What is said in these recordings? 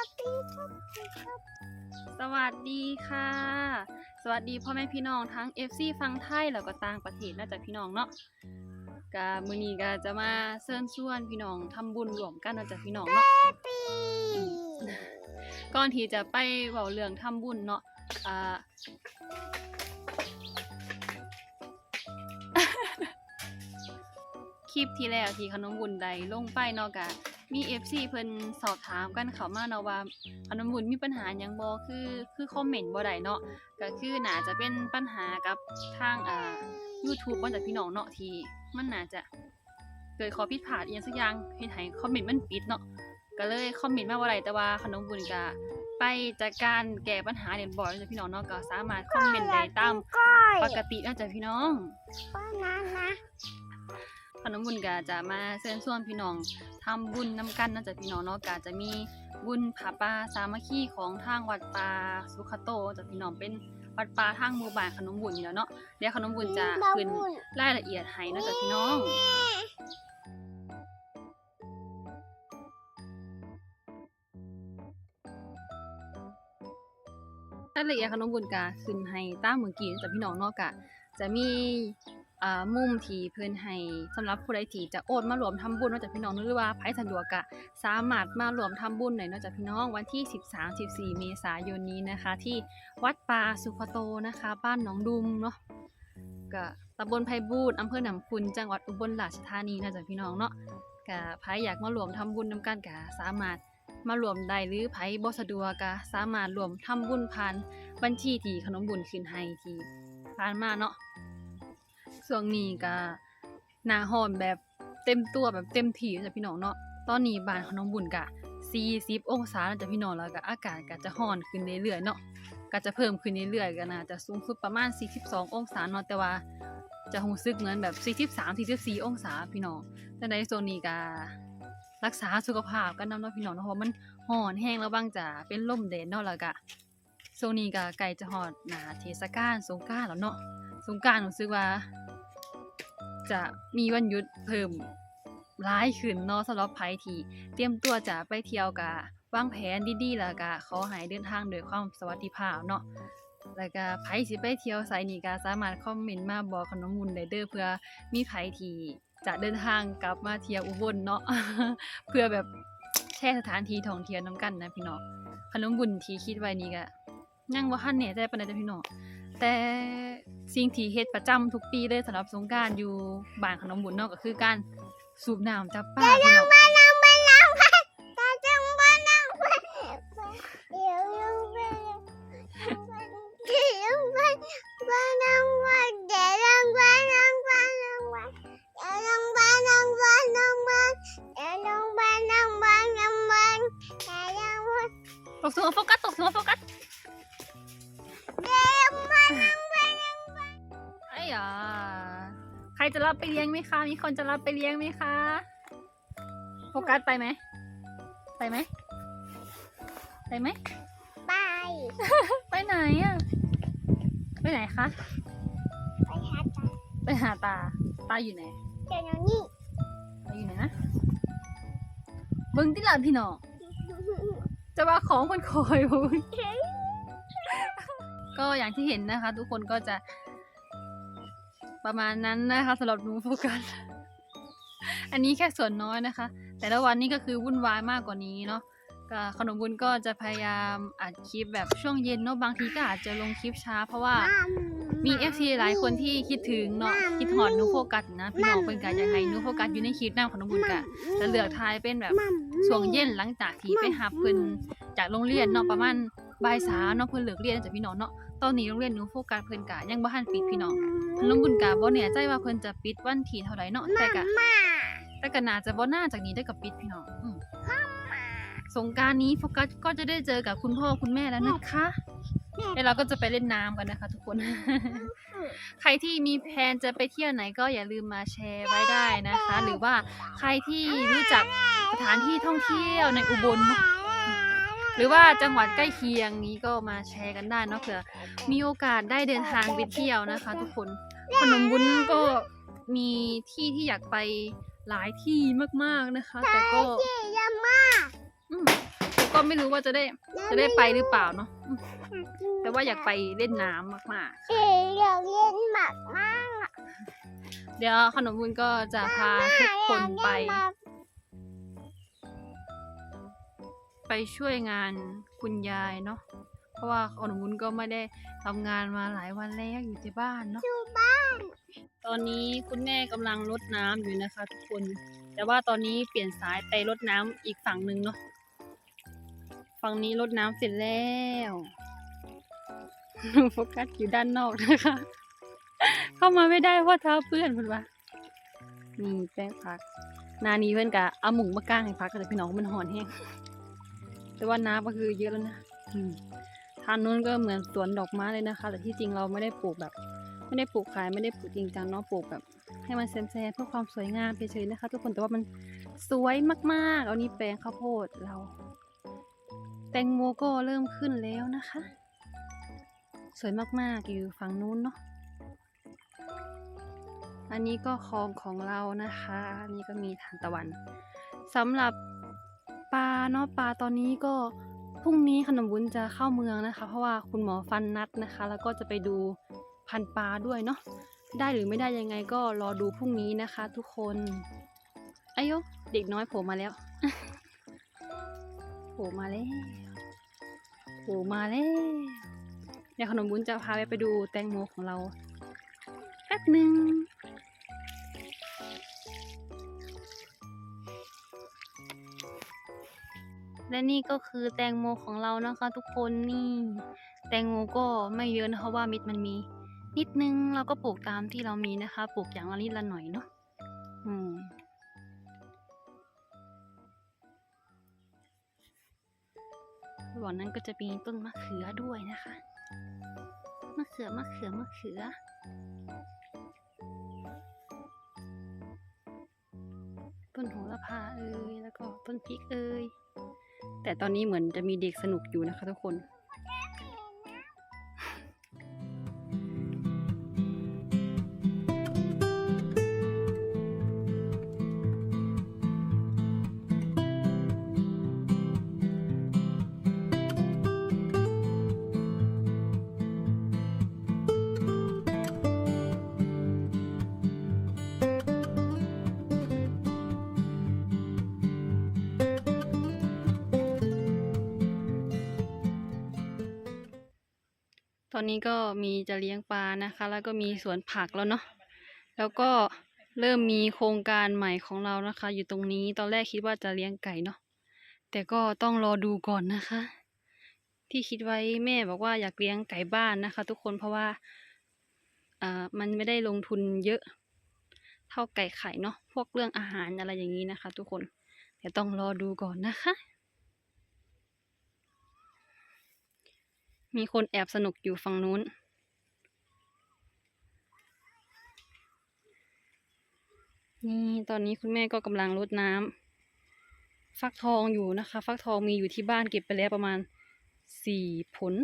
ช็อปปี้ช็อปปี้ช็อปสวัสดีค่ะ สวัสดีพ่อแม่พี่น้องทั้ง FC ฟังไทยแล้วก็ต่างประเทศนะจ๊ะพี่น้องเนาะกะมื้อนี้ก็จะมาเชิญชวนพี่น้องทำบุญรวมกันนะจ๊ะพี่น้องเนาะปี้ก่อนที่จะไปเว้าเรื่องทำบุญเนาะอ่า คลิปที่แล้วที่ขนมบุญใดลงไปเนาะกะ มี FC เพิ่นสอบถามกันเขามาเนาะว่าขนมบุญมีปัญหาหยังบ่คือคือคอมเมนต์บ่ได้เนาะก็คือน่าจะเป็นปัญหากับทางอ่า YouTube บ่จากพี่น้องเนาะที่มันน่าจะเกิดข้อผิดพลาดอีหยังสักอย่างเฮ็ดให้คอมเมนต์มันปิดเนาะก็เลยคอมเมนต์มาบ่ได้แต่ว่าขนมบุญก็ไปจัดการแก้ปัญหาเรียบร้อยจ้ะพี่น้องเนาะก็สามารถคอมเมนต์ได้ตามก้อยปกตินะจ๊ะพี่น้องป้านะนะ ขนมบุญก็จะมาเชิญชวนพี่น้องทำบุญนำกันนะจ๊ะพี่น้องเนาะก็จะมีบุญผาป่าสามัคคีของทางวัดป่าสุขโตจ้ะพี่น้องเป็นวัดป่าทางหมู่บ้านขนมบุญอยู่แล้วเนาะเดี๋ยวขนมบุญจะขึ้นรายละเอียดให้นะจ๊ะพี่น้องรายละเอียดขนมบุญกะขึ้นให้ตามเมื่อกี้นะจ๊ะพี่น้องเนาะกะจะมี มุมที่เพิ่อนให้สำหรับผู้ใดที่จะโอนมารวมทำบุญนาะจ๊ะพี่น้องหรือว่าไผสะดวกกะสามารถมารวมทำบุญได้เนาะจ๊ะพี่น้องวันที่ 13 14 เมษายนนี้นะคะ ที่วัดป่าสุขโตนะคะ บ้านหนองดุมเนาะก็ตำบลไพบูลย์อำเภอหนำคุณจังหวัดอุบลราชธานีนะจ๊ะพี่น้องเนาะก็ไผอยากมารวมทำบุญนำกันก็สามารถมารวมได้หรือไผบ่สะดวกก็สามารถรวมทำบุญผ่านบัญชีที่ขนมบุญคืนให้ที่ผ่านมาเนาะ ช่วงนี้ก็หน้าร้อนแบบเต็มตัวแบบเต็มที่จ้ะพี่น้องเนาะตอนนี้บ้านขนมบุญก็40องศาแล้วจ้ะพี่น้องแล้วก็อากาศก็จะร้อนขึ้นเรื่อยๆเนาะก็จะเพิ่มขึ้นเรื่อยๆก็น่าจะสูงสุดประมาณ 42 องศาเนาะแต่ว่าจะรู้สึกเหมือนแบบ 43 44 องศาพี่น้องแต่ในโซนนี้ก็รักษาสุขภาพกันนำเนาะพี่น้องเนาะเพราะมันร้อนแห้งแล้วบางจะเป็นลมแดดเนาะแล้วก็ช่วงนี้ก็ใกล้จะฮอดหน้าเทศกาลสงกรานต์แล้วเนาะสงกรานต์รู้สึกว่า จะมีวันหยุดเพิ่มหลายขึ้นเนาะสำหรับไผที่เตรียมตัวจะไปเที่ยวกะวางแผนดีๆแล้วก็ขอให้เดินทางด้วยความสวัสดิภาพเนาะแล้วก็ไผสิไปเที่ยวไสนี่ก็สามารถคอมเมนต์มาบอกขนมมุนได้เด้อเพื่อมีไผที่จะเดินทางกลับมาเที่ยวอุบลเนาะเพื่อแบบแชร์สถานที่ท่องเที่ยวนํกันนะพี่น้องขนมบุญที่คิดไว้นี่ก็ยังบ่าทันแน่ใจปานใดจ้ะพี่น้อง แต่สิ่งที่เฮ็ดประจำทุกปีเลยสำหรับสงการอยู่บ้านขนมบุญเนาะก็คือการสูบน้ำจับปลาพี่น้อง จะรับไปเลี้ยงไหมคะ มีคนจะรับไปเลี้ยงไหมคะ โฟกัสไปไหม ไปไหม ไปไหม ไป ไปไหนอะไปไหนคะ ไปหาตา ไปหาตา ตาอยู่ไหนเดี๋ยวน้องนี่ตาอยู่ไหนนะเบิ้งที่หลานพี่น้อง จะว่าของคนคอยบุญก็อย่างที่เห็นนะคะ ทุกคนก็จะ ประมาณนั้นนะคะสำหรับหนูโฟกัส อันนี้แค่ส่วนน้อยนะคะ แต่ละวันนี้ก็คือวุ่นวายมากกว่านี้เนาะก็ขนมบุญก็จะพยายามอัดคลิปแบบช่วงเย็นเนาะบางทีก็อาจจะลงคลิปช้า เพราะว่ามี FC หลายคนที่คิดถึงเนาะคิดหอดนูโฟกัสนะพี่น้องเป็นกันยังไงนูโฟกัสอยู่ในคลิปหน้าขนมบุญกะจะเลือกทายเป็นแบบช่วงเย็นหลังจากที่ไปหับเพิ่นจากโรงเรียนเนาะประมาณ บ่ายสามเนาะเพิ่นเลิกเรียนจากพี่น้องเนาะตอนนี้โรงเรียนหนูโฟกัสเพิ่นกะยังบ่ทันปิดพี่น้องลุงบุญกะบ่แน่ใจว่าเพิ่นจะปิดวันที่เท่าใดเนาะแต่กะแต่ก็น่าจะบ่น่าจากนี้ได้กับปิดพี่น้องอืมสงกรารนี้โฟกัสก็จะได้เจอกับคุณพ่อคุณแม่แล้วนะคะแล้วเราก็จะไปเล่นน้ำกันนะคะ ทุกคน ใครที่มีแพลนจะไปเที่ยวไหนก็อย่าลืมมาแชร์ไว้ได้นะคะ หรือว่าใครที่รู้จักสถานที่ท่องเที่ยวในอุบลเนอะ หรือว่าจังหวัดใกล้เคียงนี้ก็มาแชร์กันได้เนาะเผื่อมีโอกาสได้เดินทางไปเที่ยวนะคะ ทุกคนขนมวุ้นก็มีที่ที่อยากไปหลายที่มากๆนะคะ แต่ก็ที่ยามาอืมก็ไม่รู้ว่าจะได้จะได้ไปหรือเปล่าเนาะอืมแต่ว่าอยากไปเล่นน้ำมากเอ๋อยากเล่นหมากมากๆเดี๋ยวขนมบุญก็จะพาทุกคนไป ไปช่วยงานคุณยายเนาะเพราะว่าขนมบุญก็ไม่ได้ทำงานมาหลายวันแล้วอยู่ที่บ้านเนาะอยู่บ้าน ตอนนี้คุณแม่กำลังรดน้ำอยู่นะคะ ทุกคน แต่ว่าตอนนี้เปลี่ยนสายไปรดน้ำอีกฝั่งหนึ่งเนาะฝั่งนี้รดน้ำเสร็จแล้วโฟกัสอยู่ด้านนอกนะคะ เข้ามาไม่ได้เพราะเท้าเปื้อนเพื่อนว่านี่แป้งพัก นานี้เพื่อนกะเอาหมุงมากางให้พักแต่พี่น้องมันหอนแห้ง แต่ว่าน้ำก็คือเยอะแล้วนะอืมทางนู้นก็เหมือนสวนดอกไม้เลยนะคะ แต่ที่จริงเราไม่ได้ปลูกแบบ ไม่ได้ปลูกขายไม่ได้ปลูกจริงจังเนาะปลูกแบบ ให้มันแซมๆเพื่อความสวยงามเฉยๆนะคะ ทุกคนแต่ว่ามันสวยมากๆ เอานี่แปลงข้าวโพดเรา แตงโมก็เริ่มขึ้นแล้วนะคะ สวยมากๆอยู่ฝั่งนู้นเนาะอันนี้ก็คลองของเรานะคะอันนี้ก็มีทานตะวันสำหรับ ปลาเนาะปลาตอนนี้ก็พรุ่งนี้ขนมวุ้นจะเข้าเมืองนะคะ เพราะว่าคุณหมอฟันนัดนะคะ แล้วก็จะไปดูพันปลาด้วยเนาะได้หรือไม่ได้ยังไงก็รอดูพรุ่งนี้นะคะ ทุกคนอายุเด็กน้อยโผล่มาแล้วโผล่มาแล้วโผล่มาแล้วเดี๋ยวขนมบุญจะพาไปไปดูแตงโมของเราแป๊บหนึ่ง และนี่ก็คือแตงโมของเรานะคะ ทุกคนนี่ แตงโมก็ไม่เยอะนะคะว่ามิดมันมี นิดนึงเราก็ปลูกตามที่เรามีนะคะ ปลูกอย่างละนิดละหน่อยเนาะอืมบ่อนนั้นก็จะมีต้นมะเขือด้วยนะคะ มะเขือ มะเขือ มะเขือ ต้นโหระพาเอ่ยแล้วก็ต้นพริกเอ่ย แต่ตอนนี้เหมือนจะมีเด็กสนุกอยู่นะคะทุกคน อนนี้ก็มีจะเลี้ยงปลานะคะ แล้วก็มีสวนผักแล้วเนาะแล้วก็เริ่มมีโครงการใหม่ของเรานะคะ อยู่ตรงนี้ตอนแรกคิดว่าจะเลี้ยงไก่เนาะแต่ก็ต้องรอดูก่อนนะคะ ที่คิดไว้แม่บอกว่าอยากเลี้ยงไก่บ้านนะคะ ทุกคนเพราะว่าอ่ามันไม่ได้ลงทุนเยอะ เท่าไก่ไข่เนาะพวกเรื่องอาหารอะไรอย่างนี้นะคะ ทุกคนเดี๋ยวต้องรอดูก่อนนะคะ มีคนแอบสนุกอยู่ฝั่งนู้น นี่ตอนนี้คุณแม่ก็กำลังรดน้ำฟักทองอยู่นะคะ ฟักทองมีอยู่ที่บ้านเก็บไปแล้วประมาณสี่ผล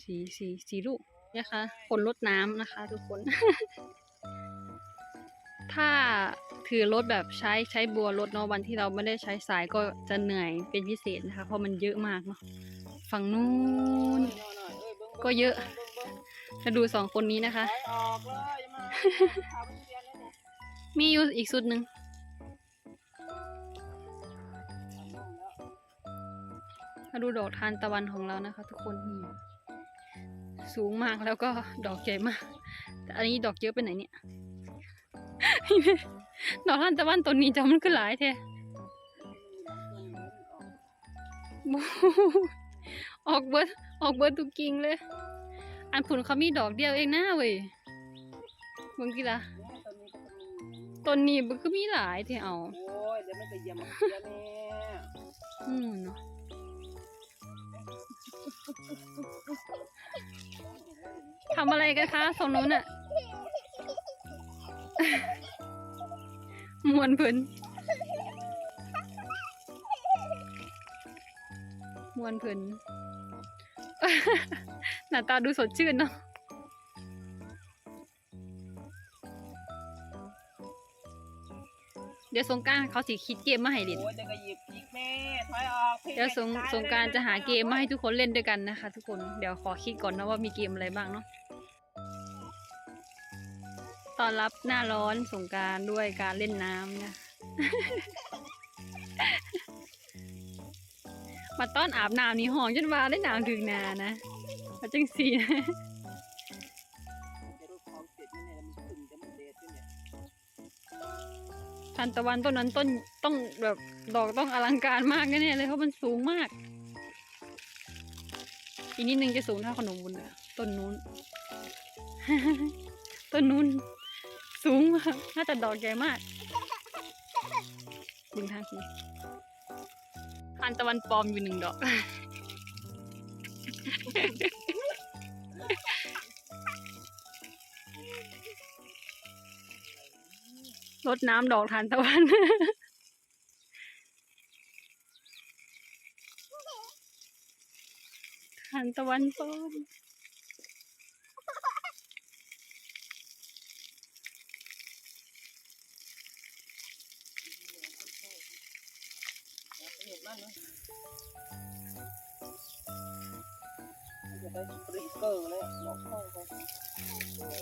สี่สี่สี่ลูกนะคะผลรดน้ำนะคะ ทุกคน ถ้าถือรถแบบใช้ใช้บัวรถเนาะวันที่เราไม่ได้ใช้สายก็จะเหนื่อยเป็นพิเศษนะคะ เพราะมันเยอะมากเนาะฝั่งนู้น ก็เยอะจะดูสองคนนี้นะคะออกเลยมาเอาไปเรียนเลยเนี่ยมีอยู่อีกสุดหนึ่งมาดูดอกทานตะวันของเรานะคะ ทุกคนนี่สูงมากแล้วก็ดอกใหญ่มาก แต่อันนี้ดอกเยอะไปไหนเนี่ย ดอกทานตะวันต้นนี้จำมันก็หลายแท้บู๊ออกเบิร์ด ออกเบิร์ดทุกกิ่งเลย อันผุนเขามีดอกเดียวเองนะเว้ยเบิ่งกี่ละตอนนี้ก็จะมีต้นนี้มันก็มีหลายที่เอา โอ้ยเดี๋ยวมันจะเยี่ยมมาเสียแน่อืมเนาะทำอะไรกันคะสองนู้นอะมวนเพิ่นมวนเพิ่น หน้าตาดูสดชื่นเนาะเดี๋ยวสงกรารเขาสิคิดเกมมาให้เล่นโอ้ยจะกระยิบพริกแม่ถอยออกพี่เดี๋ยวสงตยสงกรารจะหาเกมมาให้ทุทุกคนเล่นด้วยกันนะคะ ทุกคนเดี๋ยวขอคิดก่อนนะว่ามีเกมอะไรบ้างเนาะตอนรับหน้าร้อนสงกรารด้วยการเล่นน้ำนะ มาต้อนอาบน้ำนี่หองจนว่าได้น้ำถึงนานะมาจังสีนะจะรูปของเสร็จนี่เนี่ยมันขึ้นจะทันตะวันต้นนั้นต้นต้องแบบดอกต้องอลังการมากแน่เลยเพราะมันสูงมาก อีกนิดนึงจะสูงเท่าขนมบุญอะต้นนู้น ต้นนู้นสูงมากน่าจะดอกใหญ่มากดึงทางทีานตะวันปลอมอยู่หนึ่งดอก รดน้ำดอกทานตะวัน ทานตะวันปลอม อร์เลยหมอกเข้าไป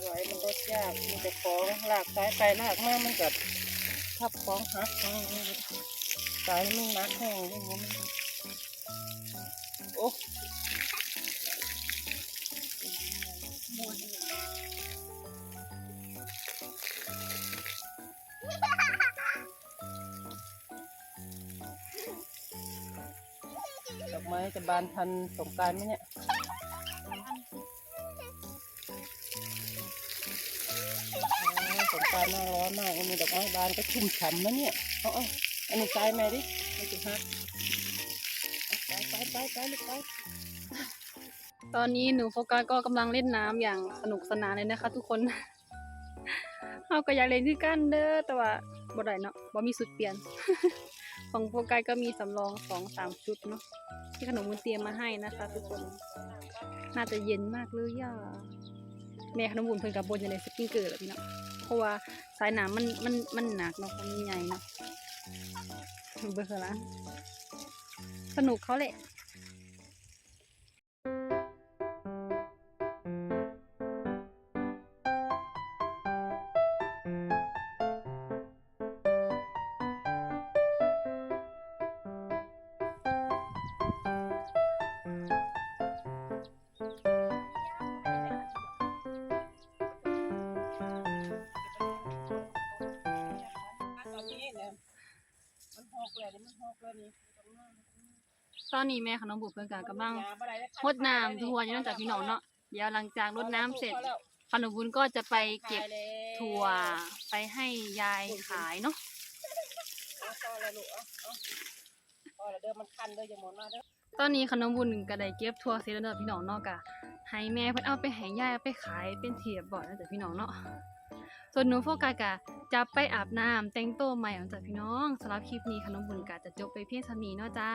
ไหวมันรดยากมีแต่ของลากสายไปลากมามันกับทับของหักสายมันนักแห้งอย่างนี้มันโอ้ดอกไม้จะบานทันสงการไหมเนี่ย กรารน่าร้อนมากมีดอกไม้บานก็ชุ่มฉ่ำนะเนี่ยเอาเอาอันนี้ซ้ายมดิไม่จุฮักเอาไปไปไปไปลูกไปตอนนี้หนูโฟกัสก็กำลังเล่นน้ำอย่างสนุกสนานเลยนะคะ ทุกคนเราก็อยากเล่นคือกันเด้อแต่ว่าบ่ได้เนาะบ่มีสุดเปลี่ยน ของโฟกัสก็มีสำรองสองสามชุดเนาะที่ขนมบุญเตรียมมาให้นะคะ ทุกคน น่าจะเย็นมากเลยย่า แม่ขนมบุญเพิ่นกับบนอยู่ในสปริงเกอร์แล้วพี่เนาะเพราะว่าสายน้ำมันมันมันหนักเนาะมันใหญ่เนาะเบื่อละสนุกเขาแหละ หกเลยนี่มันหกเลยนี่ตอนนี้แม่ขนมบุญเพิ่นก็กำลังรดน้ำทั่วอยู่นั่นจากพี่น้องเนาะเดี๋ยวหลังจากรดน้ำเสร็จขนมบุญก็จะไปเก็บถั่วไปให้ยายขายเนาะตอนนี้ขนมบุญก็ได้เก็บถั่วเสร็จแล้วเนาะพี่น้องเนาะกะให้แม่เพิ่นเอาไปให้ยายเอาไปขายเป็นเทียบบ่อยนั่นจากพี่น้องเนาะ ส่วนหนูโฟกัสกะจะไปอาบน้ำแต่งตัวใหม่ของจากพี่น้องสำหรับคลิปนี้ขนมบุญกะจะจบไปเพียงเท่านี้เนาะจ้า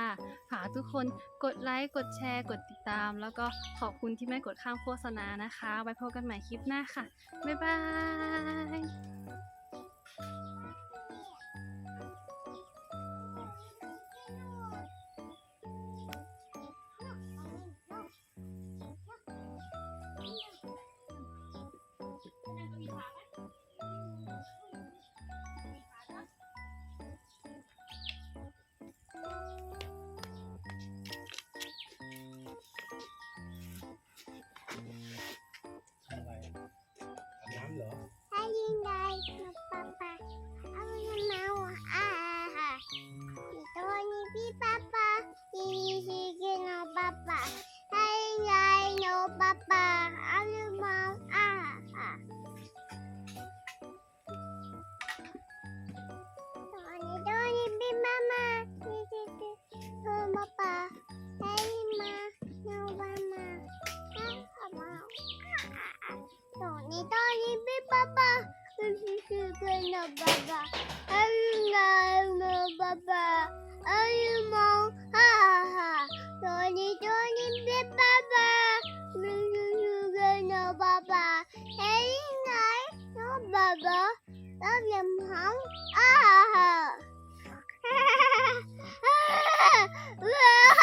ฝากทุกคนกดไลค์กดแชร์ กดติดตาม แล้วก็ขอบคุณที่ไม่กดข้ามโฆษณานะคะ ไว้พบกันใหม่คลิปหน้าค่ะ บ๊ายบาย Hello. Hi, guys. baba. Anh là baba. Anh mong ha ha. Tony Tony biết baba. Mình chưa nó baba. Hãy nói nó baba. Nó nhầm hỏng. Ah ha ha.